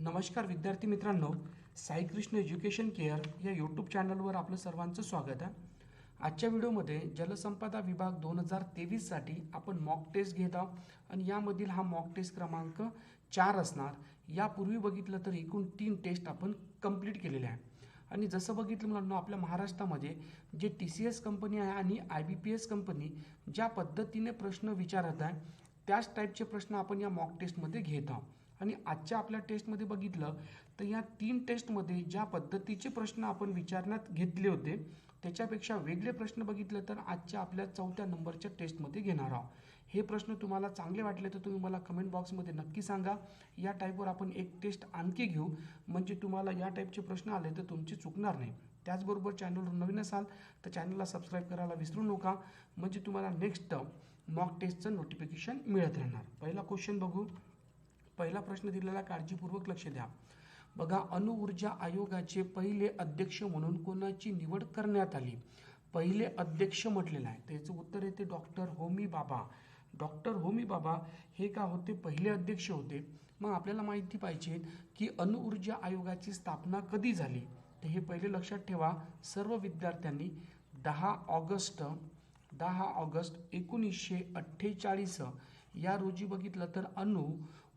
नमस्कार विद्यार्थी मित्रांनो साईकृष्ण एज्युकेशन केअर या यूट्यूब चॅनलवर आपलं सर्वांचं स्वागत आहे. आजच्या व्हिडिओमध्ये जलसंपदा विभाग दोन हजार तेवीससाठी आपण मॉक टेस्ट घेत आहोत आणि यामधील हा मॉक टेस्ट क्रमांक चार असणार. यापूर्वी बघितलं तर एकूण तीन टेस्ट आपण कंप्लीट केलेल्या आहे आणि जसं बघितलं मुलांना आपल्या महाराष्ट्रामध्ये जे टी सी एस कंपनी आहे आणि I B P S company ज्या पद्धतीने प्रश्न विचारत आहे त्याच टाईपचे प्रश्न आपण या मॉक टेस्टमध्ये घेत आहोत. आणि आजच्या आपल्या टेस्टमध्ये बघितलं तर या तीन टेस्टमध्ये ज्या पद्धतीचे प्रश्न आपण विचारण्यात घेतले होते त्याच्यापेक्षा वेगळे प्रश्न बघितलं तर आजच्या आपल्या चौथ्या नंबरच्या टेस्टमध्ये घेणार आहोत. हे प्रश्न तुम्हाला चांगले वाटले तर तुम्ही मला कमेंट बॉक्समध्ये नक्की सांगा. या टाईपवर आपण एक टेस्ट आणखी घेऊ. म्हणजे तुम्हाला या टाईपचे प्रश्न आले तर तुमचे चुकणार नाही. त्याचबरोबर चॅनलवर नवीन असाल तर चॅनलला सबस्क्राईब करायला विसरू नका. म्हणजे तुम्हाला नेक्स्ट मॉक टेस्टचं नोटिफिकेशन मिळत राहणार. पहिला क्वेश्चन बघू. पहिला प्रश्न दिलेला काळजीपूर्वक लक्ष द्या. बघा अणुऊर्जा आयोगाचे पहिले अध्यक्ष म्हणून कोणाची निवड करण्यात आली? पहिले अध्यक्ष म्हटलेलं आहे. त्याचं उत्तर येते डॉक्टर होमी बाबा. डॉक्टर होमी बाबा हे का होते? पहिले अध्यक्ष होते. मग आपल्याला माहिती पाहिजे की अणुऊर्जा आयोगाची स्थापना कधी झाली? तर हे पहिले लक्षात ठेवा. सर्व विद्यार्थ्यांनी दहा ऑगस्ट दहा ऑगस्ट एकोणीसशे अठ्ठेचाळीस या रोजी बघितलं तर अणु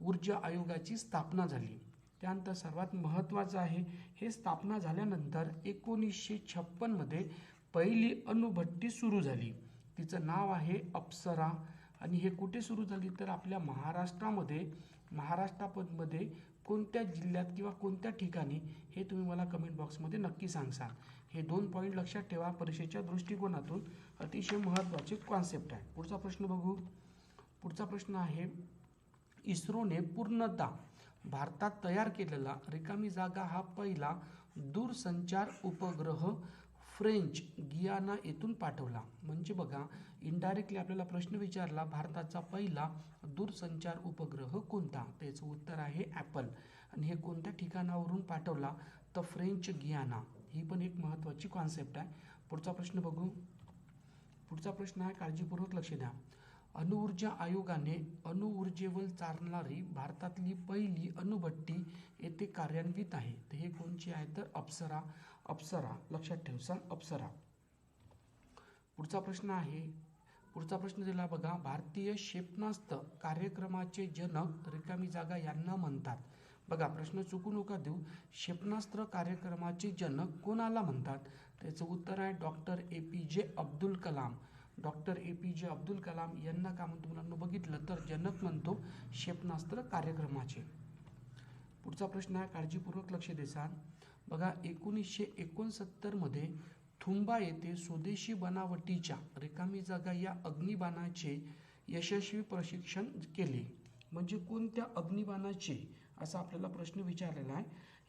ऊर्जा आयोगाची स्थापना झाली. त्यानंतर सर्वात महत्त्वाचं आहे हे स्थापना झाल्यानंतर एकोणीसशे छप्पनमध्ये पहिली अणुभट्टी सुरू झाली. तिचं नाव आहे अप्सरा आणि हे कुठे सुरू झाली तर आपल्या महाराष्ट्रामध्ये महाराष्ट्रामध्ये कोणत्या जिल्ह्यात किंवा कोणत्या ठिकाणी हे तुम्ही मला कमेंट बॉक्समध्ये नक्की सांगसाल. हे दोन पॉईंट लक्षात ठेवा. परीक्षेच्या दृष्टिकोनातून अतिशय महत्त्वाचे कॉन्सेप्ट आहे. पुढचा प्रश्न बघू. पुढचा प्रश्न आहे. इस्रोने पूर्णतः भारतात तयार केलेला रिकामी जागा हा पहिला दूरसंचार उपग्रह फ्रेंच गियाना येथून पाठवला. म्हणजे बघा इनडायरेक्टली आपल्याला प्रश्न विचारला भारताचा पहिला दूरसंचार उपग्रह कोणता? त्याचं उत्तर आहे ॲपल आणि हे कोणत्या ठिकाणावरून पाठवला? तर फ्रेंच गियाना. ही पण एक महत्त्वाची कॉन्सेप्ट आहे. पुढचा प्रश्न बघू. पुढचा प्रश्न आहे काळजीपूर्वक लक्ष द्या. अणुऊर्जा आयोगाने अणुऊर्जेवर चालणारी भारतातली पहिली अणुभट्टी येथे कार्यान्वित आहे. तर हे कोणची आहे? तर अप्सरा. अप्सरा. लक्षात ठेवसाल अप्सरा. पुढचा प्रश्न आहे. पुढचा प्रश्न दिला बघा. भारतीय क्षेपणास्त्र कार्यक्रमाचे जनक रिकामी जागा यांना म्हणतात. बघा प्रश्न चुकू नका देऊ. क्षेपणास्त्र कार्यक्रमाचे जनक कोणाला म्हणतात? त्याचं उत्तर आहे doctor A P J Abdul Kalam. Doctor A P J Abdul Kalam यांना का म्हणतो मुलांना बघितलं तर जनक म्हणतो क्षेपणास्त्र कार्यक्रमाचे. पुढचा प्रश्न आहे काळजीपूर्वक लक्ष देसाल बघा एकोणीसशे एकोणसत्तरमध्ये थुंबा येथे स्वदेशी बनावटीच्या रिकामी जागा या अग्निबाणाचे यशस्वी प्रशिक्षण केले. म्हणजे कोणत्या अग्निबाणाचे? असा आपल्याला प्रश्न विचारलेला आहे.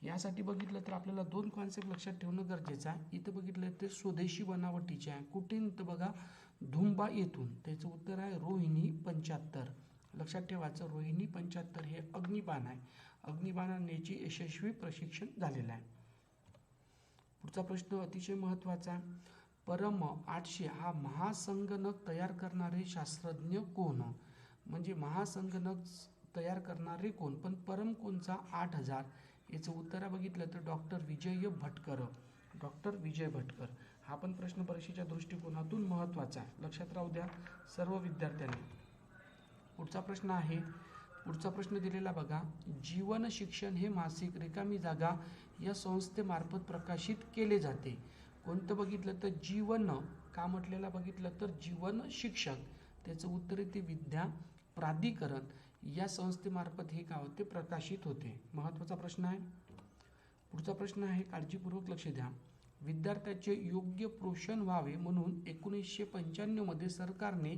यासाठी बघितलं तर आपल्याला दोन कॉन्सेप्ट लक्षात ठेवणं गरजेचं आहे. इथं बघितलं तर स्वदेशी बनावटीचे आहे. कुठे तर बघा धुंबा येथून. त्याचं उत्तर आहे रोहिणी पंच्याहत्तर. लक्षात ठेवायचं रोहिणी पंच्याहत्तर हे अग्निबाण आहे. अग्निबाणाने यशस्वी प्रशिक्षण झालेलं आहे. पुढचा प्रश्न अतिशय महत्त्वाचा आहे. परम आठशे हा महासंगणक तयार करणारे शास्त्रज्ञ कोण? म्हणजे महासंगणक तयार करणारे कोण? पण परम कोणचा? आठ हजार. याचं उत्तर बघितलं तर डॉक्टर विजय भटकर. डॉक्टर विजय भटकर. हा पण प्रश्न परीक्षेच्या दृष्टिकोनातून महत्त्वाचा आहे. लक्षात राहू द्या सर्व विद्यार्थ्यांनी. पुढचा प्रश्न आहे पुढचा प्रश्न दिलेला बघा जीवन शिक्षण हे मासिक रिकामी जागा या संस्थेमार्फत प्रकाशित केले जाते. कोणतं बघितलं तर जीवन का म्हटलेलं बघितलं तर जीवन शिक्षक त्याचं उत्तर येते विद्या प्राधिकरण. या संस्थेमार्फत हे का होते? प्रकाशित होते. महत्त्वाचा प्रश्न आहे. पुढचा प्रश्न आहे काळजीपूर्वक लक्ष द्या. विद्यार्थ्याचे योग्य पोषण व्हावे म्हणून एकोणीसशे पंच्याण्णवमध्ये सरकारने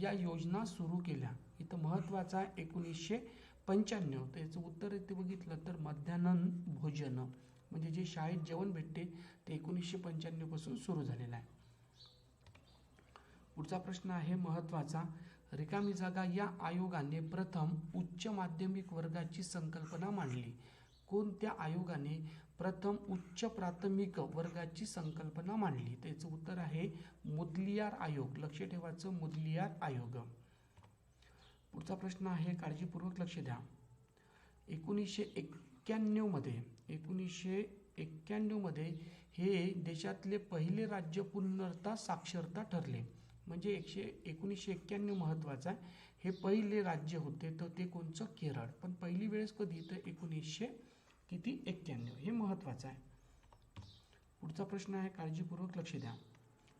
या योजना सुरू केल्या. इथं महत्त्वाचा आहे एकोणीसशे पंच्याण्णव. तर याचं उत्तर इथे बघितलं तर मध्यान्ह भोजन म्हणजे जे शाळेत जेवण भेटते ते एकोणीसशे पंच्याण्णवपासून सुरू झालेलं आहे. पुढचा प्रश्न आहे महत्त्वाचा. रिकामी जागा या आयोगाने प्रथम उच्च माध्यमिक वर्गाची संकल्पना मांडली. कोणत्या आयोगाने प्रथम उच्च प्राथमिक वर्गाची संकल्पना मांडली? त्याचं उत्तर आहे मुदलियार आयोग. लक्ष ठेवायचं मुदलियार आयोग. पुढचा प्रश्न आहे काळजीपूर्वक लक्ष द्या. एकोणीसशे एक्क्याण्णवमध्ये एकोणीसशे एक्क्याण्णवमध्ये हे देशातले पहिले राज्य पुनर्ता साक्षरता ठरले. म्हणजे एकशे एकोणीसशे एक्क्याण्णव महत्त्वाचं आहे. हे पहिले राज्य होते तर ते कोणचं केरळ. पण पहिली वेळेस कधी? तर एकोणीसशे किती? एक्क्याण्णव. हे महत्त्वाचं आहे. पुढचा प्रश्न आहे काळजीपूर्वक लक्ष द्या.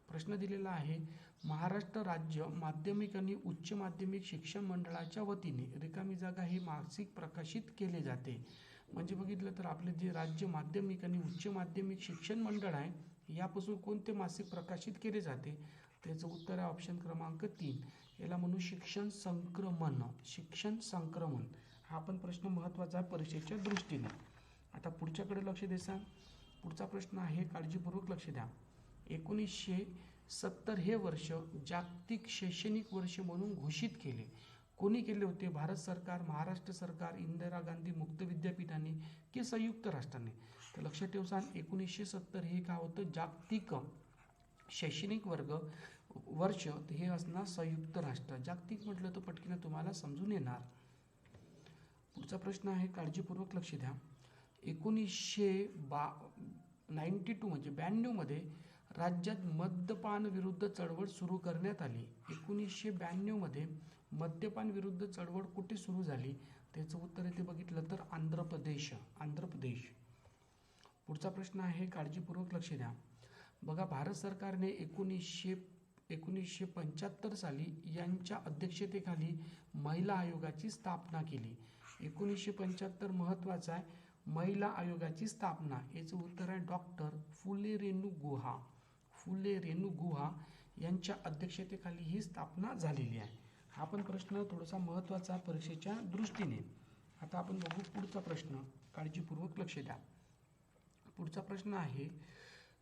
प्रश्न दिलेला आहे महाराष्ट्र राज्य माध्यमिक आणि उच्च माध्यमिक शिक्षण मंडळाच्या वतीने रिकामी जागा हे मासिक प्रकाशित केले जाते. म्हणजे बघितलं तर आपले जे राज्य माध्यमिक आणि उच्च माध्यमिक शिक्षण मंडळ आहे यापासून कोणते मासिक प्रकाशित केले जाते? त्याचं उत्तर आहे ऑप्शन क्रमांक तीन. याला म्हणू शिक्षण संक्रमण. शिक्षण संक्रमण. हा पण प्रश्न महत्त्वाचा आहे परीक्षेच्या दृष्टीने. आता पुढच्याकडे लक्ष देसान पुढचा प्रश्न आहे काळजीपूर्वक लक्ष द्या. एकोणीसशे सत्तर हे वर्ष जागतिक शैक्षणिक वर्ष म्हणून घोषित केले. कोणी केले होते? भारत सरकार महाराष्ट्र सरकार इंदिरा गांधी मुक्त विद्यापीठाने की संयुक्त राष्ट्राने? तर लक्षात ठेवसान एकोणीसशे सत्तर हे काय होतं? जागतिक शैक्षणिक वर्ग वर्ष हे असणार संयुक्त राष्ट्र. जागतिक म्हटलं तर पटकीनं तुम्हाला समजून येणार. पुढचा प्रश्न आहे काळजीपूर्वक लक्ष द्या. एकोणीसशे बा नाईन्टी टू म्हणजे ब्याण्णवमध्ये राज्यात मद्यपान विरुद्ध चळवळ सुरू करण्यात आली. एकोणीसशे ब्याण्णवमध्ये मद्यपान विरुद्ध चळवळ कुठे सुरू झाली? त्याचं उत्तर येथे बघितलं तर आंध्र प्रदेश आंध्र प्रदेश. पुढचा प्रश्न आहे काळजीपूर्वक लक्ष द्या. बघा भारत सरकारने एकोणीसशे एकोणीसशे पंच्याहत्तर साली यांच्या अध्यक्षतेखाली महिला आयोगाची स्थापना केली. एकोणीसशे पंच्याहत्तर महत्त्वाचा आहे. महिला आयोगाची स्थापना. याचं उत्तर आहे डॉक्टर फुले रेणू गुहा फुले रेणू गुहा यांच्या अध्यक्षतेखाली ही स्थापना झालेली आहे. हा पण प्रश्न थोडासा महत्त्वाचा परीक्षेच्या दृष्टीने. आता आपण बघू पुढचा प्रश्न. काळजीपूर्वक लक्ष द्या. पुढचा प्रश्न आहे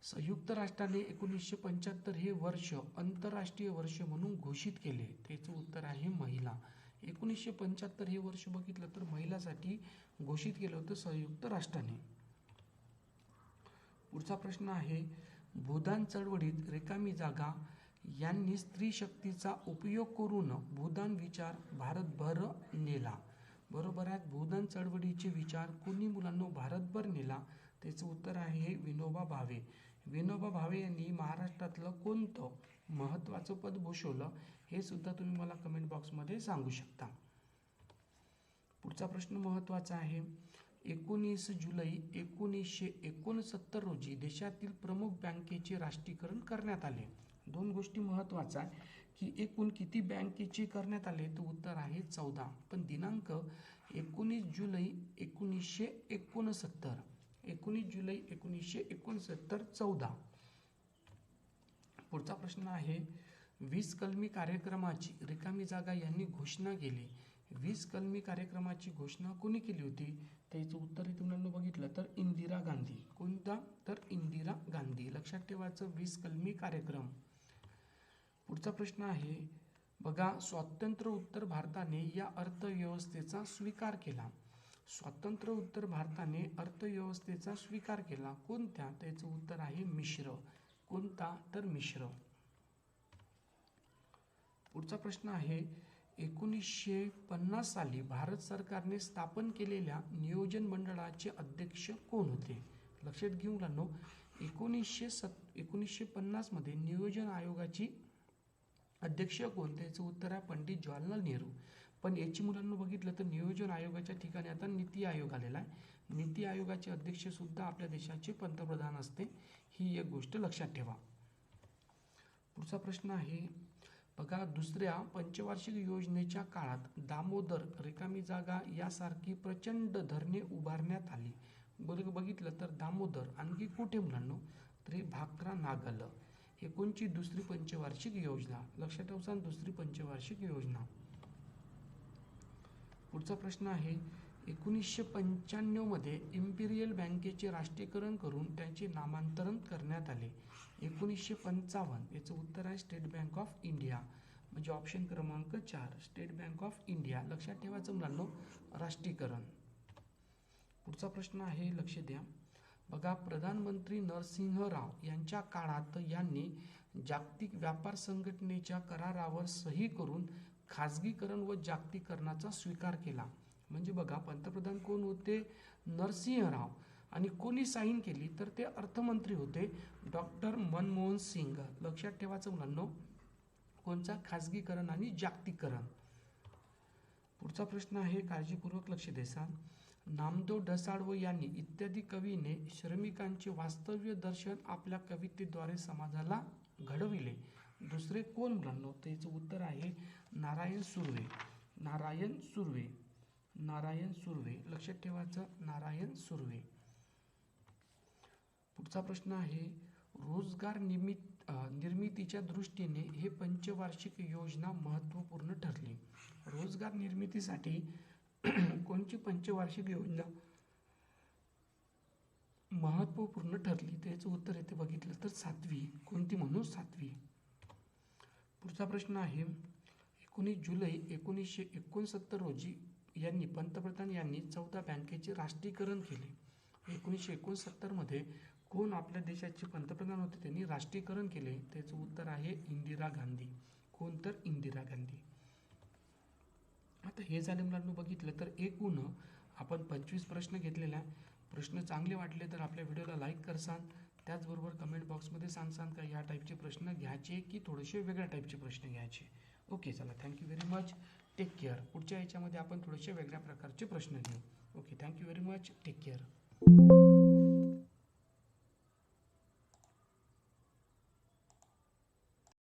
संयुक्त राष्ट्राने एकोणीसशे पंच्याहत्तर हे वर्ष आंतरराष्ट्रीय वर्ष म्हणून घोषित केले. त्याचं उत्तर आहे महिला. एकोणीसशे पंच्याहत्तर हे वर्ष बघितलं तर महिलासाठी घोषित केलं होतं संयुक्त राष्ट्राने. पुढचा प्रश्न आहे भूदान चळवळीत रिकामी जागा यांनी स्त्री शक्तीचा उपयोग करून भूदान विचार भारतभर नेला. बरोबर आहे भूदान चळवळीचे विचार कोणी मुलांना भारतभर नेला? त्याचं उत्तर आहे विनोबा भावे. विनोबा भावे यांनी महाराष्ट्रातलं कोणतं महत्त्वाचं पद भूषवलं हे सुद्धा तुम्ही मला कमेंट बॉक्समध्ये सांगू शकता. पुढचा प्रश्न महत्त्वाचा आहे. एकोणीस जुलै एकोणीसशे एकोणसत्तर रोजी देशातील प्रमुख बँकेचे राष्ट्रीयकरण करण्यात आले. दोन गोष्टी महत्त्वाच्या की एकूण किती बँकेचे करण्यात आले तर उत्तर आहे चौदा. पण दिनांक एकोणीस जुलै एकोणीसशे एकोणसत्तर. एकोणीस जुलै एकोणीसशे एकोणसत्तर चौदा. पुढचा प्रश्न आहे वीस कलमी कार्यक्रमाची रिकामी जागा यांनी घोषणा केली. वीस कलमी कार्यक्रमाची घोषणा कोणी केली होती? त्याचं उत्तर इथे मुलांना बघितलं तर इंदिरा गांधी. कोणता? तर इंदिरा गांधी. लक्षात ठेवायचं वीस कलमी कार्यक्रम. पुढचा प्रश्न आहे बघा स्वातंत्र्य उत्तर भारताने या अर्थव्यवस्थेचा स्वीकार केला. स्वातंत्र्य उत्तर भारताने अर्थव्यवस्थेचा स्वीकार केला. कोणत्या? त्याचं उत्तर आहे मिश्र. कोणता? तर मिश्र. पुढचा प्रश्न आहे एकोणीसशे पन्नास साली भारत सरकारने स्थापन केलेल्या नियोजन मंडळाचे अध्यक्ष कोण होते? लक्षात घेऊन मुलांनो एकोणीसशे सत एकोणीसशे पन्नासमध्ये नियोजन आयोगाची अध्यक्ष कोण? त्याचं उत्तर आहे पंडित जवाहरलाल नेहरू. पण याची मुलांना बघितलं तर नियोजन आयोगाच्या ठिकाणी आता नीती आयोग आलेला आहे. नीती आयोगाचे अध्यक्ष सुद्धा आपल्या देशाचे पंतप्रधान असते ही एक गोष्ट लक्षात ठेवा. पुढचा प्रश्न आहे बघा दुसऱ्या पंचवार्षिक योजनेच्या काळात दामोदर रिकामी जागा यासारखी प्रचंड धरणे उभारण्यात आली. बघ बघितलं तर दामोदर आणखी कुठे मुलांनो? तर भाकरा नागल. हे कोणची? दुसरी पंचवार्षिक योजना. लक्षात ठेवसान दुसरी पंचवार्षिक योजना. पुढचा प्रश्न आहे एकोणीसशे पंच्याण्णवमध्ये इम्पिरियल बँकेचे राष्ट्रीयकरण करून त्याचे नामांतरण करण्यात आले. एकोणीसशे पंचावन्न याचं उत्तर आहे स्टेट बँक ऑफ इंडिया म्हणजे ऑप्शन क्रमांक चार स्टेट बँक ऑफ इंडिया लक्षात ठेवायचं मुलांनो राष्ट्रीयकरण. पुढचा प्रश्न आहे लक्ष द्या. बघा प्रधानमंत्री नरसिंह राव यांच्या काळात यांनी जागतिक व्यापार संघटनेच्या करारावर सही करून खाजगीकरण व जागतिकीकरणाचा स्वीकार केला. म्हणजे बघा पंतप्रधान कोण होते? नरसिंहराव आणि कोणी साईन केली तर ते अर्थमंत्री होते डॉक्टर मनमोहन सिंग. लक्षात ठेवायचं मुलांनो कोणचा? खाजगीकरण आणि जागतिकरण पुढचा प्रश्न आहे काळजीपूर्वक लक्ष देसान नामदेव ढसाळव यांनी इत्यादी कवीने श्रमिकांचे वास्तव्य दर्शन आपल्या कवितेद्वारे समाजाला घडविले. दुसरे कोण मुलांनो त्याचं उत्तर आहे नारायण सुर्वे. नारायण सुर्वे. नारायण सुर्वे. लक्षात ठेवायचं नारायण सुर्वे. पुढचा प्रश्न आहे रोजगार निमित निर्मितीच्या दृष्टीने हे पंचवार्षिक योजना महत्त्वपूर्ण ठरली. रोजगार निर्मितीसाठी कोणची पंचवार्षिक योजना महत्त्वपूर्ण ठरली? त्याचं उत्तर येथे बघितलं तर सातवी. कोणती म्हणून सातवी. पुढचा प्रश्न आहे एकोणीस जुलै एकोणीसशे एकोणसत्तर रोजी यांनी पंतप्रधान यांनी चौदा बँकेचे राष्ट्रीयकरण केले. एकोणीसशे एकोणसत्तरमध्ये कोण आपल्या देशाचे पंतप्रधान होते त्यांनी राष्ट्रीयकरण केले. त्याचं उत्तर आहे इंदिरा गांधी. कोण तर इंदिरा गांधी. आता हे झाले मुलांना बघितलं तर एकूण आपण पंचवीस प्रश्न घेतलेला प्रश्न चांगले वाटले तर आपल्या व्हिडिओला लाईक करसान. त्याचबरोबर कमेंट बॉक्समध्ये सांगसान का या टाईपचे प्रश्न घ्यायचे की थोडेसे वेगळ्या टाईपचे प्रश्न घ्यायचे. ओके चला thank you very much take care पुढच्या याच्यामध्ये आपण थोडेसे वेगळ्या प्रकारचे प्रश्न घेऊ. Okay thank you very much take care